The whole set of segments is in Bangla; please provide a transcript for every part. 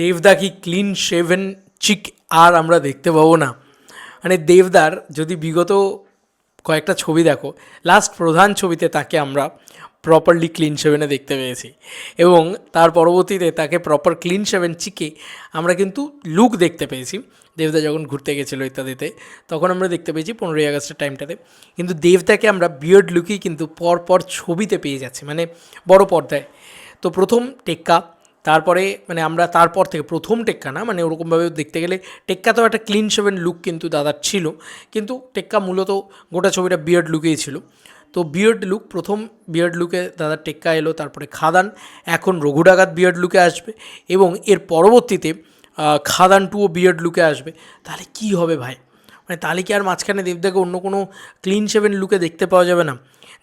দেবদা কি ক্লিন শেভেন চিক আর আমরা দেখতে পাবো না। মানে দেবদার যদি বিগত কয়েকটা ছবি দেখো লাস্ট প্রধান ছবিতে তাকে আমরা প্রপারলি ক্লিন শেভেনে দেখতে পেয়েছি এবং তার পরবর্তীতে তাকে প্রপার ক্লিন শেভেন চিকে আমরা কিন্তু লুক দেখতে পেয়েছি। দেবদা যখন ঘুরতে গেছিল ইত্যাদিতে, তখন আমরা দেখতে পেয়েছি পনেরোই আগস্টের টাইমটাতে কিন্তু দেবদাকে আমরা বিয়ার্ড লুকই কিন্তু পর পর ছবিতে পেয়ে যাচ্ছি মানে বড় পর্দায়। তো প্রথম টেক্কা তারপরে মানে আমরা তারপর থেকে প্রথম টেক্কা না মানে ওরকমভাবে দেখতে গেলে টেক্কা তো একটা ক্লিন শেভেন লুক কিন্তু দাদার ছিল। কিন্তু টেক্কা মূলত গোটা ছবিটা বিয়ার্ড লুকেই ছিল। তো বিয়ার্ড লুক প্রথম বিয়ার্ড লুকে দাদার টেক্কা এলো, তারপরে খাদান, এখন রঘুডাগাত বিয়ার্ড লুকে আসবে এবং এর পরবর্তীতে খাদান টুও বিয়ার্ড লুকে আসবে। তাহলে কি হবে ভাই? মানে তাহলে কি আর মাঝখানে দেবদাকে অন্য কোনো ক্লিন শেভেন লুকে দেখতে পাওয়া যাবে না?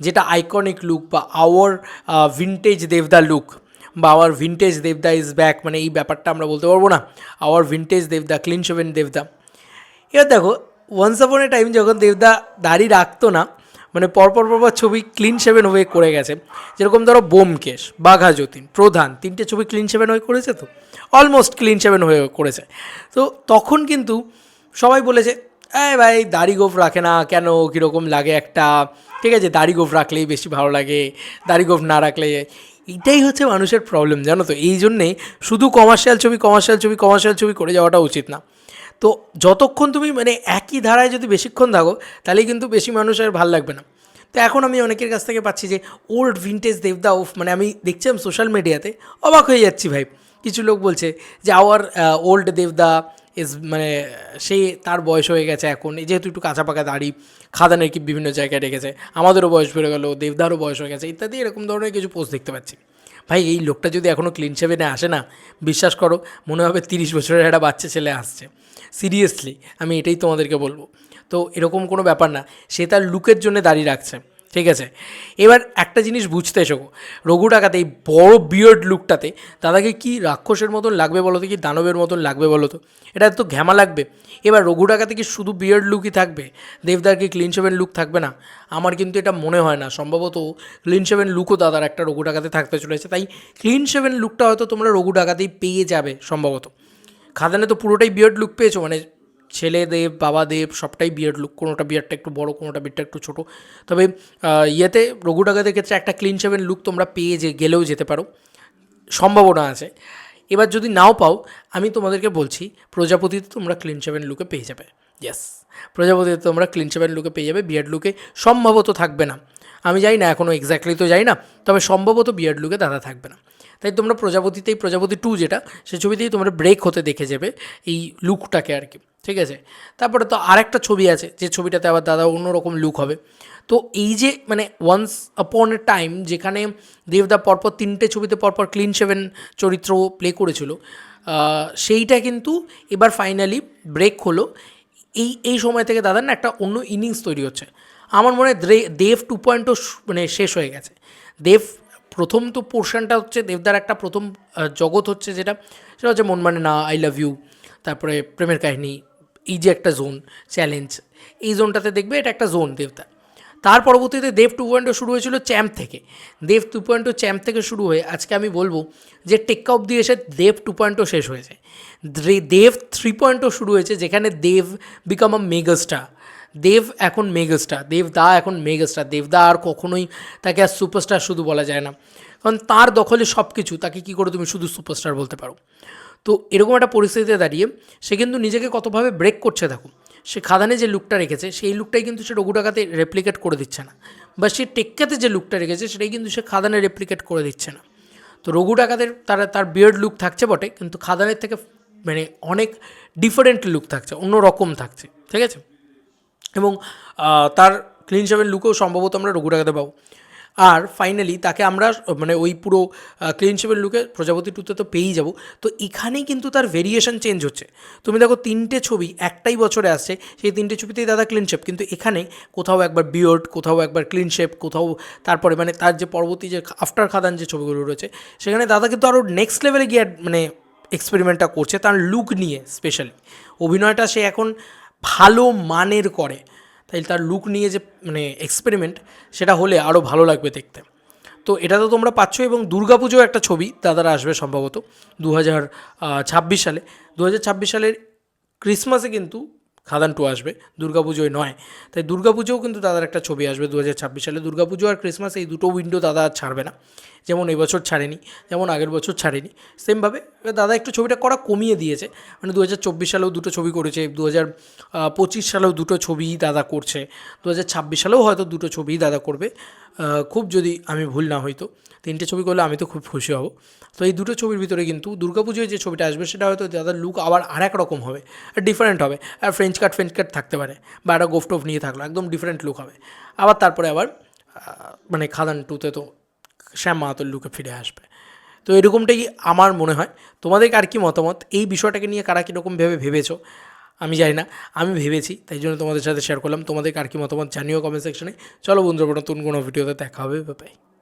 যেটা আইকনিক লুক বা আওয়ার ভিনটেজ দেবদা লুক বা our vintage Debda is back মানে এই ব্যাপারটা আমরা বলতে পারব না। Our vintage Debda clean shaven Debda এবার দেখো ওয়ান্স আপন এ টাইম যখন দেবদা দাড়ি রাখতো না মানে পরপর পরপর ছবি ক্লিন সেভেন হয়ে করে গেছে। যেরকম ধরো বোমকেশ, বাঘা যতীন, প্রধান, তিনটে ছবি ক্লিন সেভেন হয়ে করেছে তো? অলমোস্ট ক্লিন সেভেন হয়ে করেছে। তো তখন কিন্তু সবাই বলেছে এই ভাই, দাড়ি গোফ রাখে না, কেন? কীরকম লাগে একটা? ঠিক আছে, দাড়ি গোফ রাখলেই বেশি ভালো লাগে, দাড়ি গোফ না রাখলে এটাই হচ্ছে মানুষের প্রবলেম জানো তো? এই জন্যে শুধু কমার্শিয়াল ছবি কমার্শিয়াল ছবি কমার্শিয়াল ছবি করে যাওয়াটা উচিত না। তো যতক্ষণ তুমি মানে একই ধারায় যদি বেশিক্ষণ থাকো তাহলে কিন্তু বেশি মানুষের ভালো লাগবে না। তো এখন আমি অনেকের কাছ থেকে পাচ্ছি যে ওল্ড ভিনটেজ দেবদা উফ মানে আমি দেখছিলাম সোশ্যাল মিডিয়াতে অবাক হয়ে যাচ্ছি ভাই। কিছু লোক বলছে যে আওয়ার ওল্ড দেবদা ইজ মানে সে তার বয়স হয়ে গেছে এখন। যেহেতু একটু কাঁচা পাকা দাড়ি খাদানের কি বিভিন্ন জায়গায় রেখেছে, আমাদেরও বয়স বেড়ে গেলো, দেবদারও বয়স হয়ে গেছে, ইত্যাদি এরকম ধরনের কিছু পোস্ট দেখতে পাচ্ছি। ভাই, এই লোকটা যদি এখনও ক্লিন সেভেনে আসে না, বিশ্বাস করো, মনে হবে তিরিশ বছরের একটা বাচ্চা ছেলে আসছে। সিরিয়াসলি আমি এটাই তোমাদেরকে বলব। তো এরকম কোনো ব্যাপার না, সে তার লুকের জন্য দাঁড়িয়ে রাখছে। ঠিক আছে? এবার একটা জিনিস বুঝতে এসো। রঘু ডাকাতে এই বড় বিয়ার্ড লুকটাতে দাদাকে কি রাক্ষসের মতন লাগবে বলো তো, কি দানবের মতন লাগবে বলো তো? এটা তো ঘ্যামা লাগবে। এবার রঘু ডাকাতে কি শুধু বিয়ার্ড লুকই থাকবে? দেবদার কি ক্লিন সেভেন লুক থাকবে না? আমার কিন্তু এটা মনে হয় না। সম্ভবত ক্লিন সেভেন লুকও দাদার একটা রঘু ডাকাতে থাকতে চলেছে। তাই ক্লিন সেভেন লুকটা হয়তো তোমরা রঘু ডাকাতেই পেয়ে যাবে সম্ভবত। খাদানে তো পুরোটাই বিয়ার্ড লুক পেয়েছ মানে ছেলে দেব বাবা দেব সবটাই বিয়ার্ড লুক কোনোটা বিয়ারটা একটু বড়, কোনোটা বিয়ারটা একটু ছোটো। তবে ইয়েতে রঘু ক্ষেত্রে একটা ক্লিন সেভেন লুক তোমরা পেয়ে যে, গেলেও যেতে পারো। সম্ভাবনা আছে। এবার যদি নাও পাও, আমি তোমাদেরকে বলছি, প্রজাপতিতে তোমরা ক্লিন সেভেন লুকে পেয়ে যাবে। ইয়েস প্রজাপতিতে তোমরা ক্লিন সেভেন লুকে পেয়ে যাবে। বিয়ার্ড লুকে সম্ভবত থাকবে না। আমি জানি না এখনও এক্স্যাক্টলি তো যাই না, তবে সম্ভবত বিয়ার্ড লুকে দাদা থাকবে না। তাই তোমরা প্রজাপতিতেই, প্রজাপতি টু যেটা, সে ছবিতেই তোমরা ব্রেক হতে দেখে যাবে এই লুকটাকে আর কি। ঠিক আছে? তারপরে তো আরেকটা ছবি আছে, যে ছবিটাতে আবার দাদা অন্যরকম লুক হবে। তো এই যে মানে ওয়ান্স আপন এ টাইম যেখানে দেবদা পরপর তিনটে ছবিতে পরপর ক্লিন সেভেন চরিত্র প্লে করেছিল সেইটা কিন্তু এবার ফাইনালি ব্রেক হলো। এই এই সময় থেকে দাদার না একটা অন্য ইনিংস তৈরি হচ্ছে। আমার মনে হয় দেব টু পয়েন্টও মানে শেষ হয়ে গেছে। দেব প্রথম তো পোর্শনটা হচ্ছে, দেবদার একটা প্রথম জগৎ হচ্ছে যেটা, সেটা হচ্ছে মন মানে না আই লাভ ইউ তারপরে প্রেমের কাহিনী এই যে একটা জোন চ্যালেঞ্জ এই জোনটাতে দেখবে এটা একটা জোন দেবদার তার পরবর্তীতে দেব টু পয়েন্ট শুরু হয়েছিল চ্যাম্প থেকে। দেব টু পয়েন্ট চ্যাম্প থেকে শুরু হয়ে আজকে আমি বলব যে টেক্কা অব্দি এসে দেব টু পয়েন্টও শেষ হয়েছে। দেব থ্রি পয়েন্টও শুরু হয়েছে যেখানে দেব বিকাম আ মেগাস্টার দেব এখন মেগাস্টার দেবদা এখন মেগাস্টার দেবদা আর কখনোই তাকে আর সুপারস্টার শুধু বলা যায় না। কারণ তার দখলে সব কিছু তাকে কী করে তুমি শুধু সুপারস্টার বলতে পারো? তো এরকম একটা পরিস্থিতিতে দাঁড়িয়ে সে কিন্তু নিজেকে কতভাবে ব্রেক করছে দেখো। সে খাদানে যে লুকটা রেখেছে, সেই লুকটাই কিন্তু সে রঘু ডাকাতে রেপ্লিকেট করে দিচ্ছে না। বা সে টেক্কাতে যে লুকটা রেখেছে, সেটাই কিন্তু সে খাদানে রেপ্লিকেট করে দিচ্ছে না। তো রঘু ডাকাতের তার তার বিয়ার্ড লুক থাকছে বটে, কিন্তু খাদানের থেকে মানে অনেক ডিফারেন্ট লুক থাকছে অন্য রকম থাকছে, ঠিক আছে? এবং তার ক্লিন সেভেন লুকেও সম্ভবত আমরা রঘু ডাকাতে পাবো। আর ফাইনালি তাকে আমরা মানে ওই পুরো ক্লিন সেভেন লুকে প্রজাপতি টুতে তো পেয়েই যাব। তো এখানেই কিন্তু তার ভেরিয়েশন চেঞ্জ হচ্ছে। তুমি দেখো তিনটে ছবি একটাই বছরে আসছে, সেই তিনটে ছবিতেই দাদা ক্লিনশেপ কিন্তু এখানে কোথাও একবার বিয়র্ড কোথাও একবার ক্লিনশেপ কোথাও তারপরে মানে তার যে পরবর্তী যে আফটার খাদান যে ছবিগুলো রয়েছে, সেখানে দাদা কিন্তু আরও নেক্সট লেভেলে গিয়ে মানে এক্সপেরিমেন্টটা করছে তার লুক নিয়ে স্পেশালি অভিনয়টা সে এখন ভালো মানের করে। তাই তার লুক নিয়ে যে মানে এক্সপেরিমেন্ট সেটা হলে আরও ভালো লাগবে দেখতে। তো এটা তো তোমরা পাচ্ছ এবং দুর্গাপুজো একটা ছবি দাদারা আসবে সম্ভবত দু হাজার ছাব্বিশ সালে। দু হাজার ছাব্বিশ সালের ক্রিসমাসে কিন্তু খাদান টু আসবে, দুর্গাপুজোয় নয়। তাই দুর্গাপুজোও কিন্তু দাদার একটা ছবি আসবে দু হাজার ছাব্বিশ সালে। দুর্গাপুজো আর ক্রিসমাস এই দুটো উইন্ডো দাদা ছাড়বে না। যেমন এবছর ছাড়েনি, যেমন আগের বছর ছাড়েনি। সেমভাবে দাদা একটু ছবিটা করা কমিয়ে দিয়েছে। মানে দু হাজার চব্বিশ সালেও দুটো ছবি করেছে দু হাজার পঁচিশ সালেও দুটো ছবি দাদা করছে দু হাজার ছাব্বিশ সালেও হয়তো দুটো ছবিই দাদা করবে। খুব যদি আমি ভুল না হয়তো তিনটে ছবি করলে আমি তো খুব খুশি হব। তো এই দুটো ছবির ভিতরে কিন্তু দুর্গাপুজোয় যে ছবিটা আসবে, সেটা হয়তো দাদার লুক আবার আর এক রকম হবে ডিফারেন্ট হবে। আর ফ্রেঞ্চ কাট ফ্রেঞ্চ কাট থাকতে পারে, বা একটা গোফটোফ নিয়ে থাকল, একদম ডিফারেন্ট লুক হবে। আবার তারপরে আবার মানে খাদান টুতে তো শ্যাম মাহাতোর লুকে ফিরে আসবে। তো এরকমটাই আমার মনে হয়। তোমাদের আর কি মতামত? এই বিষয়টাকে নিয়ে কারা কীরকম ভেবে ভেবেছো? আমি জানি না। আমি ভেবেছি, তাই জন্য তোমাদের সাথে শেয়ার করলাম। তোমাদের আর কি মতামত জানিও কমেন্ট সেকশনে চলো বন্ধুরা নতুন কোনো ভিডিওতে দেখা হবে। বাই